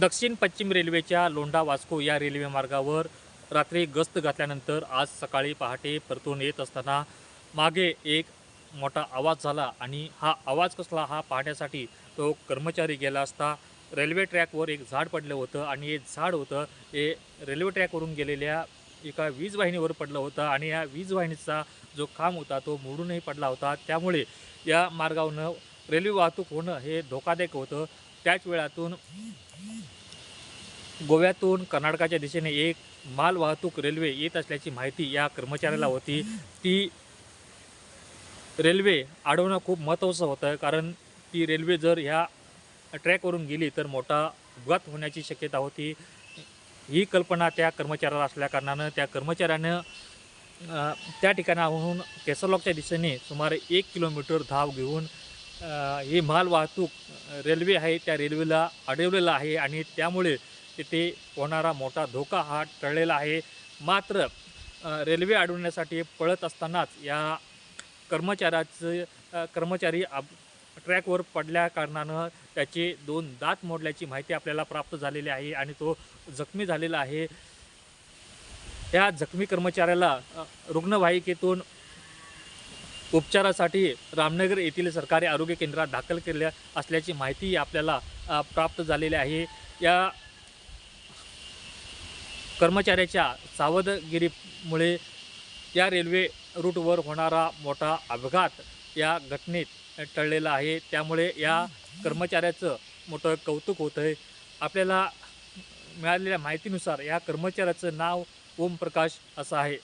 दक्षिण पश्चिम रेल्वेच्या लोंढा वास्को या रेल्वे मार्गावर रात्री गस्त घातल्यानंतर आज सकाळी पहाटे परतून येत असताना मागे एक मोठा आवाज झाला आणि हा आवाज कसला हा पाहण्यासाठी तो कर्मचारी गेला असता रेल्वे ट्रॅकवर एक झाड पडलं होतं आणि हे झाड होतं हे रेल्वे ट्रॅकवरून गेलेल्या एका वीज वाहिनीवर पडलं होतं आणि या वीज वाहिनीचा जो खांब होता तो मोडूनही पडला होता. त्यामुळे या मार्गावरनं रेल्वे वाहतूक होणं हे धोकादायक होतं. त्याच वेळातून गोव्यातून कर्नाटकाच्या दिशेने एक माल वाहतूक रेल्वे येत असल्याची माहिती या कर्मचाऱ्याला होती. ती रेल्वे अडवणं खूप महत्त्वाचं होतं कारण ती रेल्वे जर ह्या ट्रॅकवरून गेली तर मोठा अपघात होण्याची शक्यता होती. ही कल्पना त्या कर्मचाऱ्याला असल्याकारणानं त्या कर्मचाऱ्यानं त्या ठिकाणाहून केसरलॉकच्या दिशेने सुमारे एक किलोमीटर धाव घेऊन ही माल वाहतूक रेल्वे आहे त्या रेल्वेला अडवलेलं आहे आणि त्यामुळे तिथे होणारा मोठा धोका हा टळलेला आहे. मात्र रेल्वे अडवण्यासाठी पळत असतानाच या कर्मचाऱ्याचं कर्मचारी अब ट्रॅकवर पडल्या कारणानं त्याचे दोन दात मोडल्याची माहिती आपल्याला प्राप्त झालेली आहे आणि तो जखमी झालेला आहे. या जखमी कर्मचाऱ्याला रुग्णवाहिकेतून उपचारासाठी रामनगर येथील सरकारी आरोग्य केंद्रात दाखल केल्या असल्याची माहिती आपल्याला प्राप्त झालेली आहे. या कर्मचाऱ्याच्या सावधगिरीमुळे या रेल्वे रूटवर होणारा मोठा अपघात या घटनेत टळलेला आहे. त्यामुळे या कर्मचाऱ्याचं मोठं कौतुक होतं आहे. आपल्याला मिळालेल्या माहितीनुसार या कर्मचाऱ्याचं नाव ओमप्रकाश असं आहे.